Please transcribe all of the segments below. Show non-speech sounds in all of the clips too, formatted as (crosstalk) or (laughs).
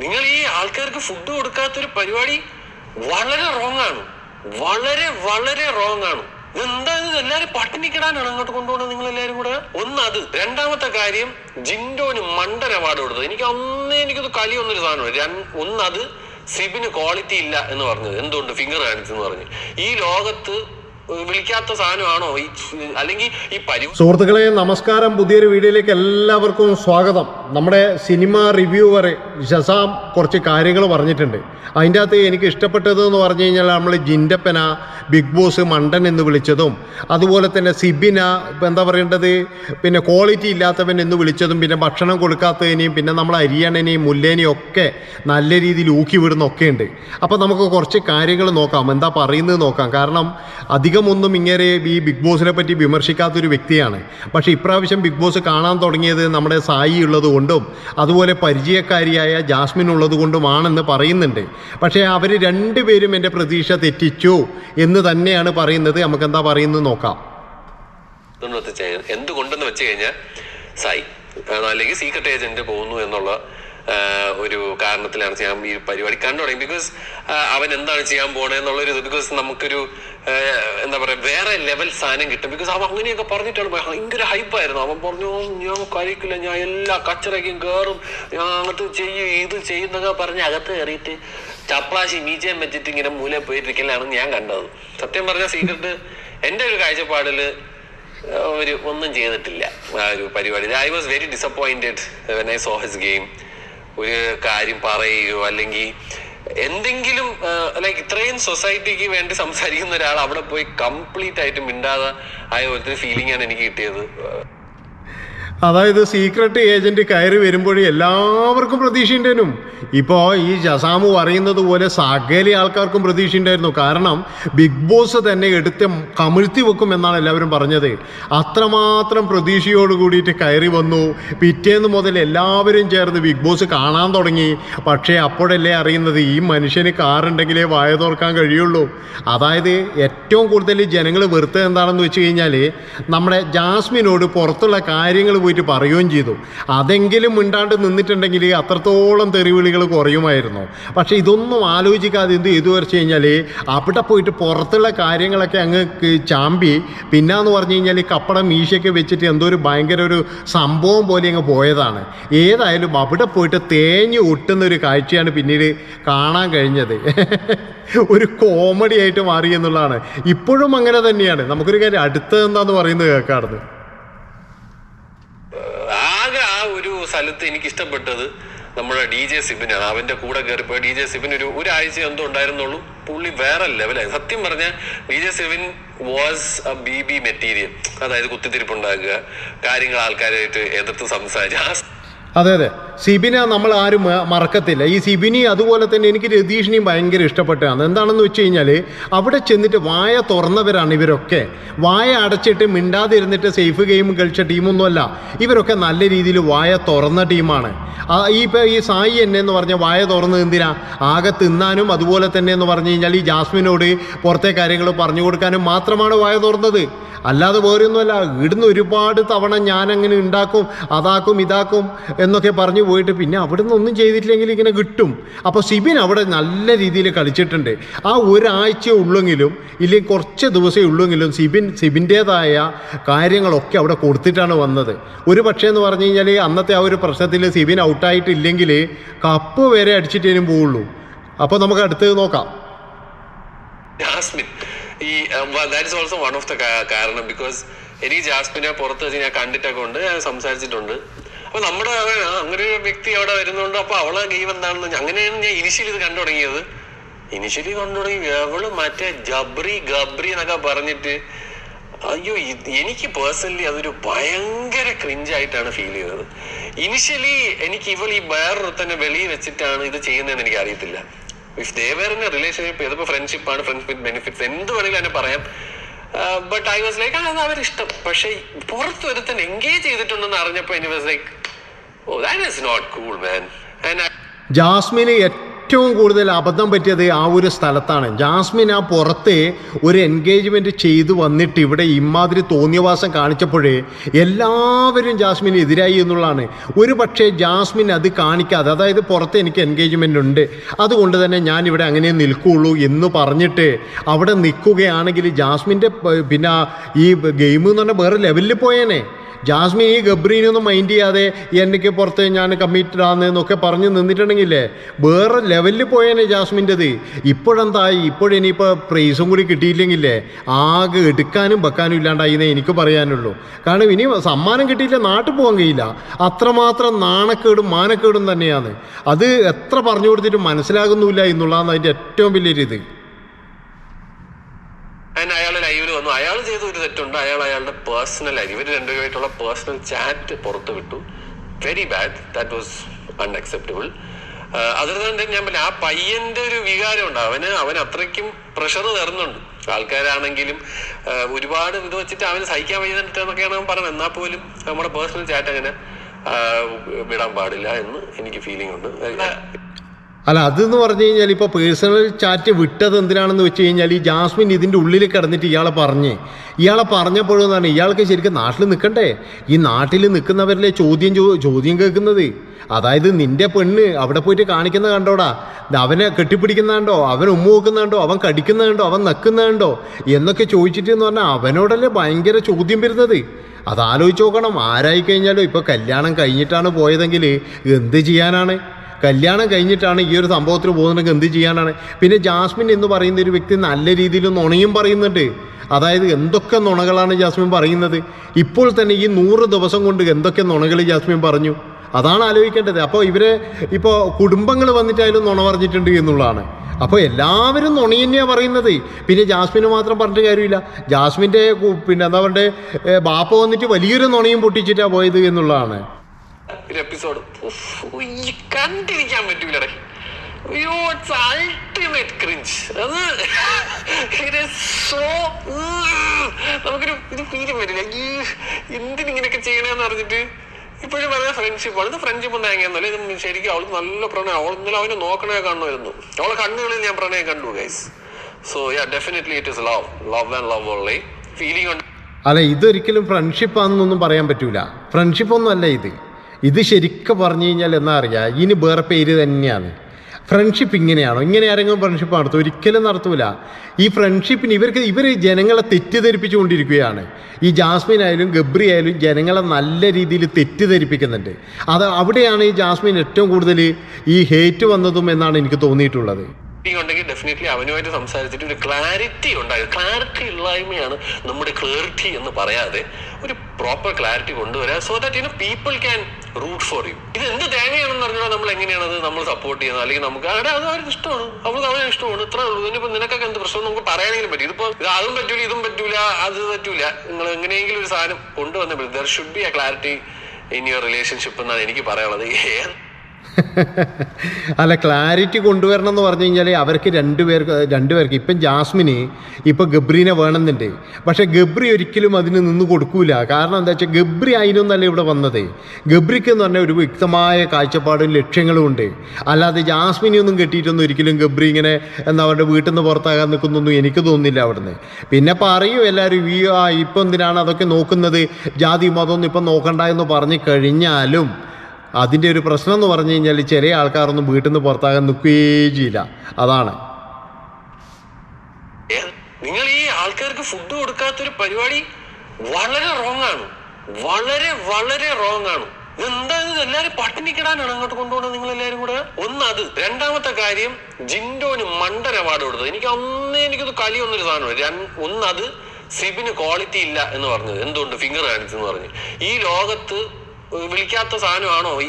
നിങ്ങൾ ഈ ആൾക്കാർക്ക് ഫുഡ് കൊടുക്കാത്തൊരു പരിപാടി വളരെ റോങ് ആണ്. വളരെ വളരെ റോങ് ആണ്. എന്താ ഇത്? എല്ലാരും പട്ടിണിക്കിടാനാണ് അങ്ങോട്ട് കൊണ്ടുപോകുന്നത് നിങ്ങൾ എല്ലാരും കൂടെ? ഒന്ന് അത്. രണ്ടാമത്തെ കാര്യം ജിൻഡോന് മണ്ടൻ അവാർഡ് കൊടുത്തത്. എനിക്ക് അന്നേ എനിക്കത് കളി സാധനമാണ് സാധനം ഒന്ന് അത് സിബിന് ക്വാളിറ്റി ഇല്ല എന്ന് പറഞ്ഞത്. എന്തുകൊണ്ട്? ഫിംഗർ കാണിച്ചെന്ന് പറഞ്ഞു. ഈ ലോകത്ത് വിളിക്കാത്ത സാധനമാണോ? ഈ അല്ലെങ്കിൽ ഈ പരി സുഹൃത്തുക്കളെ നമസ്കാരം. പുതിയൊരു വീഡിയോയിലേക്ക് എല്ലാവർക്കും സ്വാഗതം. നമ്മുടെ സിനിമ റിവ്യൂ വരെ ഷസാം കുറച്ച് കാര്യങ്ങൾ പറഞ്ഞിട്ടുണ്ട്. അതിന്റെ അകത്ത് എനിക്ക് ഇഷ്ടപ്പെട്ടത് എന്ന് പറഞ്ഞു കഴിഞ്ഞാൽ നമ്മൾ ജിൻഡപ്പന ബിഗ് ബോസ് മണ്ടൻ എന്ന് വിളിച്ചതും അതുപോലെ തന്നെ സിബിന എന്താ പറയേണ്ടത്? പിന്നെ ക്വാളിറ്റി ഇല്ലാത്തവൻ എന്ന് വിളിച്ചതും പിന്നെ ഭക്ഷണം കൊടുക്കാത്തതിനെയും പിന്നെ നമ്മൾ അരിയണനെയും മുല്ലേനെയും ഒക്കെ നല്ല രീതിയിൽ ഊക്കി വിടുന്നൊക്കെ ഉണ്ട് അപ്പോൾ നമുക്ക് കുറച്ച് കാര്യങ്ങൾ നോക്കാം. എന്താ പറയുന്നത് നോക്കാം. കാരണം അധികമൊന്നും ഇങ്ങനെ ഈ ബിഗ് ബോസിനെ പറ്റി വിമർശിക്കാത്തൊരു വ്യക്തിയാണ്. പക്ഷേ ഇപ്രാവശ്യം ബിഗ് ബോസ് കാണാൻ തുടങ്ങിയത് നമ്മുടെ സായി ഉള്ളതുകൊണ്ടും അതുപോലെ പരിചയക്കാരിയായ ജാസ്മിൻ ഉള്ളതുകൊണ്ടുമാണെന്ന് പറയുന്നുണ്ട്. പക്ഷേ അവർ രണ്ടുപേരും എന്റെ പ്രതീക്ഷ തെറ്റിച്ചു എന്ന് തന്നെയാണ് പറയുന്നത്. നമുക്ക് എന്താ പറയുന്നത് നോക്കാം. എന്തുകൊണ്ടെന്ന് വെച്ച് കഴിഞ്ഞാൽ സായി അല്ലെങ്കിൽ സീക്രട്ട് ഏജന്റ് പോകുന്നു എന്നുള്ള ഒരു കാരണത്തിലാണ് ഞാൻ ഈ പരിപാടി കണ്ടു തുടങ്ങി. ബിക്കോസ് അവൻ എന്താണ് ചെയ്യാൻ പോണേന്നുള്ളൊരു ഇത്. ബിക്കോസ് നമുക്കൊരു എന്താ പറയാ വേറെ ലെവൽ സാധനം കിട്ടും. ബിക്കോസ് അവൻ അങ്ങനെയൊക്കെ പറഞ്ഞിട്ടാണ്. ഭയങ്കര ഹൈപ്പായിരുന്നു അവൻ പറഞ്ഞു ഞാൻ കഴിക്കില്ല. ഞാൻ എല്ലാ കച്ചറയ്ക്കും കയറും ഞാൻ അങ്ങോട്ട് ചെയ്യും ഇത് ചെയ്യുന്നൊക്കെ പറഞ്ഞ് അകത്ത് കയറിയിട്ട് ചപ്രാശി മീച്ചയും വെച്ചിട്ട് ഇങ്ങനെ മൂല പോയിട്ടിരിക്കലാണ് ഞാൻ കണ്ടത്. സത്യം പറഞ്ഞ സീക്രട്ട് എന്റെ ഒരു കാഴ്ചപ്പാടിൽ ഒരു ഒന്നും ചെയ്തിട്ടില്ല ആ ഒരു പരിപാടി. I was very disappointed when I saw his game ഒരു കാര്യം പറയുകയോ അല്ലെങ്കിൽ എന്തെങ്കിലും ലൈക്ക് ഇത്രയും സൊസൈറ്റിക്ക് വേണ്ടി സംസാരിക്കുന്ന ഒരാൾ അവിടെ പോയി കംപ്ലീറ്റ് ആയിട്ട് മിണ്ടാതെ ആയ പോലത്തെ ഫീലിംഗ് ആണ് എനിക്ക് കിട്ടിയത്. അതായത് സീക്രട്ട് ഏജന്റ് കയറി വരുമ്പോഴേ എല്ലാവർക്കും പ്രതീക്ഷയുണ്ടേനും ഇപ്പോൾ ഈ ജസാമു പറയുന്നത് പോലെ സകല ആൾക്കാർക്കും പ്രതീക്ഷയുണ്ടായിരുന്നു. കാരണം ബിഗ് ബോസ് തന്നെ എടുത്ത് കമിഴ്ത്തി വെക്കും എന്നാണ് എല്ലാവരും പറഞ്ഞത്. അത്രമാത്രം പ്രതീക്ഷയോട് കൂടിയിട്ട് കയറി വന്നു. പിറ്റേന്ന് മുതൽ എല്ലാവരും ചേർന്ന് ബിഗ് ബോസ് കാണാൻ തുടങ്ങി. പക്ഷേ അപ്പോഴല്ലേ അറിയുന്നത് ഈ മനുഷ്യന് കാറുണ്ടെങ്കിലേ വായ തുറക്കാൻ കഴിയുള്ളൂ. അതായത് ഏറ്റവും കൂടുതൽ ജനങ്ങൾ വെറുത്തത് എന്താണെന്ന് വെച്ച് കഴിഞ്ഞാൽ നമ്മുടെ ജാസ്മിനോട് പുറത്തുള്ള കാര്യങ്ങൾ പോയിട്ട് പറയുകയും ചെയ്തു. അതെങ്കിലും മിണ്ടാണ്ട് നിന്നിട്ടുണ്ടെങ്കിൽ അത്രത്തോളം തെറിവിളികൾ കുറയുമായിരുന്നു. പക്ഷേ ഇതൊന്നും ആലോചിക്കാതെ എന്ത് ചെയ്തു വരച്ച് കഴിഞ്ഞാൽ അവിടെ പോയിട്ട് പുറത്തുള്ള കാര്യങ്ങളൊക്കെ അങ്ങ് ചാമ്പി. പിന്നാന്ന് പറഞ്ഞു കഴിഞ്ഞാൽ കപ്പടം മീശയൊക്കെ വെച്ചിട്ട് എന്തോ ഒരു ഭയങ്കര ഒരു സംഭവം പോലെ അങ്ങ് പോയതാണ്. ഏതായാലും അവിടെ പോയിട്ട് തേഞ്ഞ് ഒട്ടുന്ന ഒരു കാഴ്ചയാണ് പിന്നീട് കാണാൻ കഴിഞ്ഞത്. ഒരു കോമഡി ആയിട്ട് മാറി എന്നുള്ളതാണ്. ഇപ്പോഴും അങ്ങനെ തന്നെയാണ്. നമുക്കൊരു കാര്യം അടുത്തത് എന്താന്ന് പറയുന്നത് കേൾക്കാറുണ്ട് ആകെ ആ ഒരു സ്ഥലത്ത് എനിക്ക് ഇഷ്ടപ്പെട്ടത് നമ്മുടെ ഡി ജെ സിബിനാണ്. അവന്റെ കൂടെ കയറിപ്പോയി ഡി ജെ സിബിൻ ഒരു ഒരാഴ്ച എന്തോ ഉണ്ടായിരുന്നുള്ളൂ. പുള്ളി വേറെ ലെവലായി സത്യം പറഞ്ഞാൽ D J Sibin was a B B material അതായത് കുത്തിത്തിരിപ്പുണ്ടാക്കുക കാര്യങ്ങൾ ആൾക്കാരായിട്ട് എതിർത്ത് സംസാരിച്ച് അതെ അതെ. സിബിനെ നമ്മൾ ആരും മറക്കത്തില്ല. ഈ സിബിനി അതുപോലെ തന്നെ എനിക്ക് രതീഷിനെയും ഭയങ്കര ഇഷ്ടപ്പെട്ടതാണ് എന്താണെന്ന് വെച്ച് കഴിഞ്ഞാൽ അവിടെ ചെന്നിട്ട് വായ തുറന്നവരാണ് ഇവരൊക്കെ. വായ അടച്ചിട്ട് മിണ്ടാതിരുന്നിട്ട് സേഫ് ഗെയിം കളിച്ച ടീമൊന്നുമല്ല. ഇവരൊക്കെ നല്ല രീതിയിൽ വായ തുറന്ന ടീമാണ്. ഈ ഇപ്പോൾ ഈ സായി എന്നെ എന്ന് പറഞ്ഞ വായ തുറന്ന് എന്തിനാ? ആകെ തിന്നാനും അതുപോലെ തന്നെ എന്ന് പറഞ്ഞു കഴിഞ്ഞാൽ ഈ ജാസ്മിനോട് പുറത്തെ കാര്യങ്ങൾ പറഞ്ഞു കൊടുക്കാനും മാത്രമാണ് വായ തുറന്നത്. അല്ലാതെ വേറെ ഒന്നുമല്ല ഇവിടുന്ന് ഒരുപാട് തവണ ഞാൻ അങ്ങനെ ഉണ്ടാക്കും അതാക്കും ഇതാക്കും എന്നൊക്കെ പറഞ്ഞു പോയിട്ട് പിന്നെ അവിടെ നിന്ന് ഒന്നും ചെയ്തിട്ടില്ലെങ്കിൽ ഇങ്ങനെ കിട്ടും. അപ്പോൾ സിബിൻ അവിടെ നല്ല രീതിയിൽ കളിച്ചിട്ടുണ്ട്. ആ ഒരാഴ്ച ഉള്ളെങ്കിലും ഇല്ലെങ്കിൽ കുറച്ച് ദിവസമേ ഉള്ളെങ്കിലും സിബിൻ സിബിന്റേതായ കാര്യങ്ങളൊക്കെ അവിടെ കൊടുത്തിട്ടാണ് വന്നത്. ഒരു പക്ഷേ എന്ന് പറഞ്ഞു കഴിഞ്ഞാൽ അന്നത്തെ ആ ഒരു പ്രശ്നത്തിൽ സിബിൻ ഔട്ടായിട്ടില്ലെങ്കിൽ കപ്പ് വരെ അടിച്ചിട്ടേനും പോവുള്ളൂ. അപ്പോൾ നമുക്ക് അടുത്തത് നോക്കാം. ജാസ്മിൻ ഈ that also one of the കാരണം ബിക്കോസ് എനിക്ക് ജാസ്മിനെ പുറത്ത് വെച്ച് ഞാൻ കണ്ടിട്ടൊക്കെ ഉണ്ട് ഞാൻ സംസാരിച്ചിട്ടുണ്ട്. അപ്പൊ നമ്മുടെ അങ്ങനെ ഒരു വ്യക്തി അവിടെ വരുന്നുണ്ട്. അപ്പൊ അവളെ ഗെയിം എന്താണെന്ന് അങ്ങനെയാണ് ഞാൻ ഇനിഷ്യലി ഇത് കണ്ടു തുടങ്ങിയത്. ഇനിഷ്യലി കണ്ടു തുടങ്ങി. അവൾ മറ്റേ ജബ്രി ഗബ്രി എന്നൊക്കെ പറഞ്ഞിട്ട് അയ്യോ എനിക്ക് പേഴ്സണലി അതൊരു ഭയങ്കര ക്രിഞ്ചായിട്ടാണ് ഫീൽ ചെയ്തത്. ഇനിഷ്യലി എനിക്ക് ഇവൾ ഈ വേറൊരുത്തന്നെ വെളിയിൽ വെച്ചിട്ടാണ് ഇത് ചെയ്യുന്നതെന്ന് എനിക്ക് അറിയത്തില്ല. ഇഫ് ദേവർ എന്ന റിലേഷൻഷിപ്പ് ഇതിപ്പോ ഫ്രണ്ട്ഷിപ്പ് ഫ്രണ്ട്സ് വിത്ത് ബെനിഫിറ്റ്സ് എന്ത് വേണമെങ്കിലും എന്നെ പറയാം. ബട്ട് ഐ വാസ് ലൈക്ക് അത് അവരിഷ്ടം. പക്ഷെ പുറത്തൊരുത്തൻ എൻഗേജ് ചെയ്തിട്ടുണ്ടെന്ന് അറിഞ്ഞപ്പോ എനിക്ക് വാസ് ലൈക്ക് ജാസ്മിന് ഏറ്റവും കൂടുതൽ അബദ്ധം പറ്റിയത് ആ ഒരു സ്ഥലത്താണ്. ജാസ്മിൻ ആ പുറത്ത് ഒരു എൻഗേജ്മെന്റ് ചെയ്തു വന്നിട്ട് ഇവിടെ ഇമാതിരി തോന്നിയവാസം കാണിച്ചപ്പോഴേ എല്ലാവരും ജാസ്മിന് എതിരായി എന്നുള്ളതാണ്. ഒരു പക്ഷേ ജാസ്മിൻ അത് കാണിക്കാതെ അതായത് പുറത്ത് എനിക്ക് എൻഗേജ്മെന്റ് ഉണ്ട് അതുകൊണ്ട് തന്നെ ഞാൻ ഇവിടെ അങ്ങനെ നിൽക്കുകയുള്ളൂ എന്ന് പറഞ്ഞിട്ട് അവിടെ നിൽക്കുകയാണെങ്കിൽ ജാസ്മിന്റെ പിന്നെ ഈ ഗെയിം എന്ന് പറഞ്ഞാൽ വേറെ ലെവലിൽ പോയേനെ. ജാസ്മിൻ ഈ ഗബ്രീനൊന്നും മൈൻഡ് ചെയ്യാതെ എനിക്ക് പുറത്ത് ഞാൻ കമ്മിറ്റഡ് ആണ് എന്നൊക്കെ പറഞ്ഞ് നിന്നിട്ടുണ്ടെങ്കിലേ വേറെ ലെവലിൽ പോയേനെ ജാസ്മിന്റെത്. ഇപ്പോഴെന്തായി ഇപ്പോഴിനിയിപ്പോൾ പ്രൈസും കൂടി കിട്ടിയില്ലെങ്കിലേ ആകെ എടുക്കാനും വെക്കാനും ഇല്ലാണ്ടായി എന്നേ എനിക്ക് പറയാനുള്ളൂ. കാരണം ഇനി സമ്മാനം കിട്ടിയില്ല നാട്ടിൽ പോകാൻ കഴിയില്ല. അത്രമാത്രം നാണക്കേടും മാനക്കേടും തന്നെയാണ്. അത് എത്ര പറഞ്ഞു കൊടുത്തിട്ടും മനസ്സിലാകുന്നില്ല എന്നുള്ളതാണ് അതിന്റെ ഏറ്റവും വലിയൊരു ഇത് ആൻഡ് അയാൾ ലൈവിൽ അയാൾ ചെയ്ത ഒരു തെറ്റുണ്ട്. അയാൾ അയാളുടെ പേഴ്സണൽ ആയി ഇവർ രണ്ടുപേരുമായിട്ടുള്ള പേഴ്സണൽ ചാറ്റ് പുറത്തു വിട്ടു very bad that was unacceptable അതുകൊണ്ട് ഞാൻ പറഞ്ഞ ആ പയ്യന്റെ ഒരു വികാരം ഉണ്ട്. അവന് അവൻ അത്രയ്ക്കും പ്രഷർ തരുന്നുണ്ട്. ആൾക്കാരാണെങ്കിലും ആ, ഒരുപാട് ഇത് വെച്ചിട്ട് അവന് സഹിക്കാൻ വയ്യുന്നിട്ടെന്നൊക്കെയാണ് അവൻ പറഞ്ഞത്. എന്നാൽ പോലും നമ്മുടെ പേഴ്സണൽ ചാറ്റ് അങ്ങനെ ആ, വിടാൻ പാടില്ല എന്ന് എനിക്ക് ഫീലിംഗ് ഉണ്ട്. അല്ല അതെന്ന് പറഞ്ഞു കഴിഞ്ഞാൽ ഇപ്പോൾ പേഴ്സണൽ ചാറ്റ് വിട്ടത് എന്തിനാണെന്ന് വെച്ച് കഴിഞ്ഞാൽ ഈ ജാസ്മിൻ ഇതിന്റെ ഉള്ളിൽ കിടന്നിട്ട് ഇയാളെ പറഞ്ഞ്. ഇയാളെ പറഞ്ഞപ്പോഴെന്നാണ് ഇയാൾക്ക് ശരിക്കും നാട്ടിൽ നിൽക്കണ്ടേ ഈ നാട്ടിൽ നിൽക്കുന്നവരിലെ ചോദ്യം ചോദ്യം കേൾക്കുന്നത്. അതായത് നിന്റെ പെണ്ണ് അവിടെ പോയിട്ട് കാണിക്കുന്ന കണ്ടോടാ? അവനെ കെട്ടിപ്പിടിക്കുന്ന കണ്ടോ? അവൻ ഉമ്മ വെക്കുന്ന കണ്ടോ? അവൻ കടിക്കുന്ന കണ്ടോ? അവൻ നക്കുന്ന കണ്ടോ? എന്നൊക്കെ ചോദിച്ചിട്ട് എന്ന് പറഞ്ഞാൽ അവനോടല്ലേ ഭയങ്കര ചോദ്യം വരുന്നത്? അത് ആലോചിച്ച് നോക്കണം. ആരായി കഴിഞ്ഞാലും ഇപ്പോൾ കല്യാണം കഴിഞ്ഞിട്ടാണ് പോയതെങ്കിൽ എന്ത് ചെയ്യാനാണ്? കല്യാണം കഴിഞ്ഞിട്ടാണ് ഈ ഒരു സംഭവത്തിൽ പോകുന്നുണ്ടെങ്കിൽ എന്ത് ചെയ്യാനാണ്? പിന്നെ ജാസ്മിൻ എന്ന് പറയുന്ന ഒരു വ്യക്തി നല്ല രീതിയിൽ നുണയും പറയുന്നുണ്ട്. അതായത് എന്തൊക്കെ നുണകളാണ് ജാസ്മിൻ പറയുന്നത്? ഇപ്പോൾ തന്നെ ഈ നൂറ് ദിവസം കൊണ്ട് എന്തൊക്കെ നുണകൾ ജാസ്മിൻ പറഞ്ഞു? അതാണ് ആലോചിക്കേണ്ടത്. അപ്പോൾ ഇവരെ ഇപ്പോൾ കുടുംബങ്ങൾ വന്നിട്ടായാലും നുണ പറഞ്ഞിട്ടുണ്ട് എന്നുള്ളതാണ്. അപ്പോൾ എല്ലാവരും നുണ തന്നെയാണ് പറയുന്നത്. പിന്നെ ജാസ്മിന് മാത്രം പറഞ്ഞിട്ട് കാര്യമില്ല. ജാസ്മിന്റെ പിന്നെ എന്താ പറയുക ബാപ്പ വന്നിട്ട് വലിയൊരു നുണയും പൊട്ടിച്ചിട്ടാണ് പോയത് എന്നുള്ളതാണ്. ഒരു എപ്പിസോഡ് കണ്ടിരിക്കാൻ പറ്റൂലടേ. അയ്യോ ഇറ്റ്സ് അൾട്ടിമേറ്റ് ക്രിഞ്ച് അത് ഇത് സോ നമുക്കൊരു ഇത് ഫീലും വരില്ല. ഈ എന്തിനിങ്ങനെയൊക്കെ ചെയ്യണമെന്ന് പറഞ്ഞിട്ട് ഇപ്പോഴും പറയുന്ന ഫ്രണ്ട്ഷിപ്പ് ഇത് ഫ്രണ്ട്ഷിപ്പ് തേങ്ങയൊന്നുമല്ല ഇത് ശരിക്കും അവൾ നല്ല പ്രണയം അവൾ ഇന്നലെ അവനെ നോക്കണേ കാണുമായിരുന്നു. അവളെ കണ്ണുകളിൽ ഞാൻ പ്രണയം കണ്ടു guys so yeah definitely it is love love and love only feeling അല്ല ഇതൊരിക്കലും ഫ്രണ്ട്ഷിപ്പ് ആണെന്നൊന്നും പറയാൻ പറ്റൂല. ഫ്രണ്ട്ഷിപ്പ് ഒന്നും അല്ല ഇത്. ഇത് ശരിക്കും പറഞ്ഞു കഴിഞ്ഞാൽ എന്നാ അറിയാ ഇനി വേറെ പേര് തന്നെയാണ്. ഫ്രണ്ട്ഷിപ്പ് ഇങ്ങനെയാണോ? ഇങ്ങനെ ആരെങ്കിലും ഫ്രണ്ട്ഷിപ്പ് നടത്തും? ഒരിക്കലും നടത്തൂല. ഈ ഫ്രണ്ട്ഷിപ്പിന് ഇവർക്ക് ഇവർ ജനങ്ങളെ തെറ്റിദ്ധരിപ്പിച്ചുകൊണ്ടിരിക്കുകയാണ്. ഈ ജാസ്മിൻ ആയാലും ഗബ്രി ആയാലും ജനങ്ങളെ നല്ല രീതിയിൽ തെറ്റിദ്ധരിപ്പിക്കുന്നുണ്ട്. അത് അവിടെയാണ് ഈ ജാസ്മിൻ ഏറ്റവും കൂടുതൽ ഈ ഹേറ്റ് വന്നതും എന്നാണ് എനിക്ക് തോന്നിയിട്ടുള്ളത്. ഉണ്ടെങ്കിൽ ഡെഫിനറ്റ്ലി അവനുമായിട്ട് സംസാരിച്ചിട്ട് ഒരു ക്ലാരിറ്റി ഉണ്ടാകും ക്ലാരിറ്റി ഇല്ലായ്മയാണ് നമ്മുടെ ക്ലാരിറ്റി എന്ന് പറയാതെ ഒരു പ്രോപ്പർ ക്ലാരിറ്റി കൊണ്ടുവരാ so that you people can root for you ഇത് എന്ത് തേങ്ങയാണെന്ന് പറഞ്ഞാൽ നമ്മൾ എങ്ങനെയാണ് അത് നമ്മൾ സപ്പോർട്ട് ചെയ്യുന്നത്? അല്ലെങ്കിൽ നമുക്ക് അവിടെ അത് അവർക്ക് ഇഷ്ടമാണ്. അവർക്ക് അവനെ ഇഷ്ടമാണ്. ഇത്രേ ഉള്ളൂ. ഇതിനിപ്പോ നിനക്കൊക്കെ എന്ത് പ്രശ്നം നമുക്ക് പറയാനെങ്കിലും പറ്റും. ഇതിപ്പോ ഇത് അതും പറ്റൂല ഇതും പറ്റൂല അത് പറ്റൂല. നിങ്ങൾ എങ്ങനെയെങ്കിലും ഒരു സാധനം കൊണ്ടുവന്നു there should be a clarity in your relationship എന്നാണ് എനിക്ക് പറയാനുള്ളത്. (laughs) അല്ല ക്ലാരിറ്റി കൊണ്ടുവരണം എന്ന് പറഞ്ഞു കഴിഞ്ഞാൽ അവർക്ക് രണ്ടുപേർക്ക് രണ്ടുപേർക്ക് ഇപ്പം ജാസ്മിന് ഇപ്പം ഗബ്രീനെ വേണമെന്നുണ്ട്. പക്ഷേ ഗബ്രി ഒരിക്കലും അതിന് നിന്ന് കൊടുക്കൂല. കാരണം എന്താ വെച്ചാൽ ഗബ്രി അതിനൊന്നല്ല ഇവിടെ വന്നത്. ഗബ്രിക്ക് എന്ന് പറഞ്ഞാൽ ഒരു വ്യക്തമായ കാഴ്ചപ്പാടും ലക്ഷ്യങ്ങളും ഉണ്ട്. അല്ലാതെ ജാസ്മിനെ ഒന്നും കെട്ടിയിട്ടൊന്നും ഒരിക്കലും ഗബ്രി ഇങ്ങനെ എന്താ അവരുടെ വീട്ടിൽ നിന്ന് പുറത്താകാൻ നിൽക്കുന്നൊന്നും എനിക്ക് തോന്നുന്നില്ല അവിടുന്ന്. പിന്നെ പറയൂ എല്ലാവരും ഈ ഇപ്പം എന്തിനാണ് അതൊക്കെ നോക്കുന്നത്? ജാതി മതമൊന്നും ഇപ്പം നോക്കണ്ട എന്ന് പറഞ്ഞു കഴിഞ്ഞാലും അതിന്റെ ഒരു പ്രശ്നം എന്ന് പറഞ്ഞു കഴിഞ്ഞാൽ ചെറിയ ആൾക്കാരൊന്നും വീട്ടിൽ നിന്ന് പുറത്താകാൻ നിൽക്കുകയേ ചെയ്യില്ല അതാണ് നിങ്ങൾ ഈ ആൾക്കാർക്ക് ഫുഡ് കൊടുക്കാത്തൊരു പരിപാടി വളരെ റോങ് ആണ്. വളരെ വളരെ റോങ് ആണ്. എന്താ എല്ലാരും പട്ടിണിക്കിടാനാണ് അങ്ങോട്ട് കൊണ്ടുപോകുന്നത് നിങ്ങൾ എല്ലാരും കൂടെ? ഒന്ന് അത് രണ്ടാമത്തെ കാര്യം ജിൻഡോന് മണ്ടൻ അവാർഡ് കൊടുത്തത്. എനിക്ക് അന്നേ എനിക്കത് കളി ഒന്നൊരു സാധനം ഒന്നത് ഒന്ന് സിബിന് ക്വാളിറ്റി ഇല്ല എന്ന് പറഞ്ഞത്. എന്തുകൊണ്ട്? ഫിംഗർ കാണിച്ചെന്ന് പറഞ്ഞു. ഈ ലോകത്ത് വിളിക്കാത്ത സാധനമാണോ? ഈ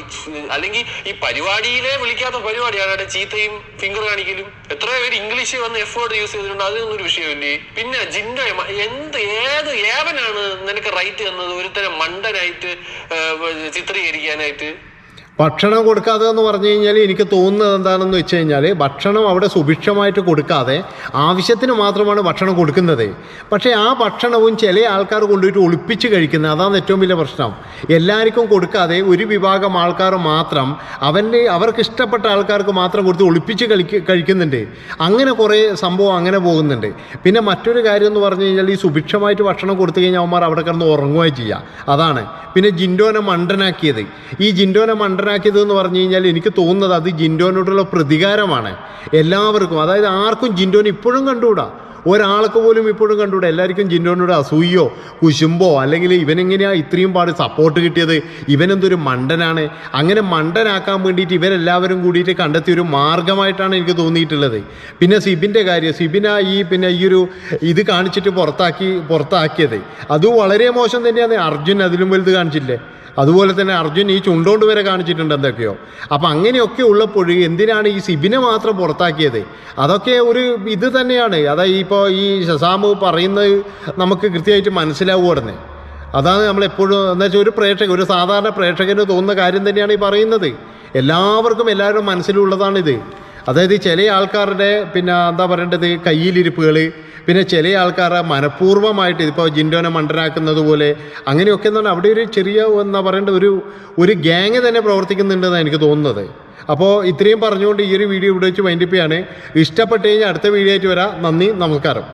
അല്ലെങ്കിൽ ഈ പരിപാടിയിലെ വിളിക്കാത്ത പരിപാടിയാണ് അവിടെ ചീത്തയും ഫിംഗർ കാണിക്കലും. എത്രയോ പേര് ഇംഗ്ലീഷ് വന്ന് എഫേർഡ് യൂസ് ചെയ്തിട്ടുണ്ട്. അതൊന്നും ഒരു വിഷയമില്ലേ? പിന്നെ ജിൻഡോ എന്ത് ഏത് ഏവനാണ് നിനക്ക് റൈറ്റ് തന്നത്? ഒരുത്തരം മണ്ടനായിട്ട് ചിത്രീകരിക്കാനായിട്ട്? ഭക്ഷണം കൊടുക്കാതെ എന്ന് പറഞ്ഞു കഴിഞ്ഞാൽ എനിക്ക് തോന്നുന്നത് എന്താണെന്ന് വെച്ച് കഴിഞ്ഞാൽ ഭക്ഷണം അവിടെ സുഭിക്ഷമായിട്ട് കൊടുക്കാതെ ആവശ്യത്തിന് മാത്രമാണ് ഭക്ഷണം കൊടുക്കുന്നത്. പക്ഷേ ആ ഭക്ഷണവും ചില ആൾക്കാർ കൊണ്ടുപോയിട്ട് ഒളിപ്പിച്ച് കഴിക്കുന്നത് അതാണ് ഏറ്റവും വലിയ പ്രശ്നം. എല്ലാവർക്കും കൊടുക്കാതെ ഒരു വിഭാഗം ആൾക്കാർ മാത്രം അവന്റെ അവർക്ക് ഇഷ്ടപ്പെട്ട ആൾക്കാർക്ക് മാത്രം കൊടുത്ത് ഒളിപ്പിച്ച് കളിക്ക് കഴിക്കുന്നുണ്ട്. അങ്ങനെ കുറേ സംഭവം അങ്ങനെ പോകുന്നുണ്ട്. പിന്നെ മറ്റൊരു കാര്യം എന്ന് പറഞ്ഞു കഴിഞ്ഞാൽ ഈ സുഭിക്ഷമായിട്ട് ഭക്ഷണം കൊടുത്തു കഴിഞ്ഞാൽ അവന്മാർ അവിടെ കിടന്ന് ഉറങ്ങുകയും ചെയ്യുക അതാണ്. പിന്നെ ജിൻഡോനെ മണ്ടനാക്കിയത്. ഈ ജിൻഡോനെ മണ്ടനാക്കിയത് എന്ന് പറഞ്ഞു കഴിഞ്ഞാൽ എനിക്ക് തോന്നുന്നത് അത് ജിൻഡോനോടുള്ള പ്രതികാരമാണ്. എല്ലാവർക്കും അതായത് ആർക്കും ജിൻഡോനെ ഇപ്പോഴും കണ്ടുകൂടാ? ഒരാൾക്ക് പോലും ഇപ്പോഴും കണ്ടുകൂടാ? എല്ലാവർക്കും ജിൻഡോനോട് അസൂയോ കുശുമ്പോ അല്ലെങ്കിൽ ഇവനെങ്ങനെയാ ഇത്രയും പാട് സപ്പോർട്ട് കിട്ടിയത്? ഇവനെന്തൊരു മണ്ടനാണ്? അങ്ങനെ മണ്ടനാക്കാൻ വേണ്ടിയിട്ട് ഇവരെല്ലാവരും കൂടിയിട്ട് കണ്ടെത്തിയ ഒരു മാർഗമായിട്ടാണ് എനിക്ക് തോന്നിയിട്ടുള്ളത്. പിന്നെ സിബിന്റെ കാര്യം സിബിന ഈ പിന്നെ ഈ ഒരു ഇത് കാണിച്ചിട്ട് പുറത്താക്കി പുറത്താക്കിയത്. അത് വളരെ മോശം തന്നെയാണ്. അർജുൻ അതിലും വലുത് കാണിച്ചില്ലേ? അതുപോലെ തന്നെ അർജുൻ ഈ ചുണ്ടോണ്ട് വരെ കാണിച്ചിട്ടുണ്ട് എന്തൊക്കെയോ. അപ്പം അങ്ങനെയൊക്കെ ഉള്ളപ്പോൾ എന്തിനാണ് ഈ സിബിനെ മാത്രം പുറത്താക്കിയത്? അതൊക്കെ ഒരു ഇത് തന്നെയാണ്. അതായത് ഇപ്പോൾ ഈ ശസാമു പറയുന്നത് നമുക്ക് കൃത്യമായിട്ട് മനസ്സിലാവുകയാണെന്ന്. അതാണ് നമ്മളെപ്പോഴും എന്താ വെച്ചാൽ ഒരു പ്രേക്ഷകൻ ഒരു സാധാരണ പ്രേക്ഷകന് തോന്നുന്ന കാര്യം തന്നെയാണ് ഈ പറയുന്നത്. എല്ലാവർക്കും എല്ലാവരുടെ മനസ്സിലുള്ളതാണിത്. അതായത് ചില ആൾക്കാരുടെ പിന്നെ എന്താ പറയേണ്ടത്? കയ്യിലിരിപ്പുകൾ. പിന്നെ ചില ആൾക്കാർ മനഃപൂർവമായിട്ട് ഇപ്പോൾ ജിൻഡോനെ മണ്ടനാക്കുന്നത് പോലെ അങ്ങനെയൊക്കെ എന്ന് പറഞ്ഞാൽ അവിടെ ഒരു ചെറിയ എന്താ പറയേണ്ട ഒരു ഒരു ഗ്യാങ് തന്നെ പ്രവർത്തിക്കുന്നുണ്ടെന്നാണ് എനിക്ക് തോന്നുന്നത്. അപ്പോൾ ഇത്രയും പറഞ്ഞുകൊണ്ട് ഈ ഒരു വീഡിയോ ഇവിടെ വെച്ച് വൈൻഡിപ്പിയാണ് ഇഷ്ടപ്പെട്ട് കഴിഞ്ഞാൽ അടുത്ത വീഡിയോ ആയിട്ട് വരാം. നന്ദി നമസ്കാരം.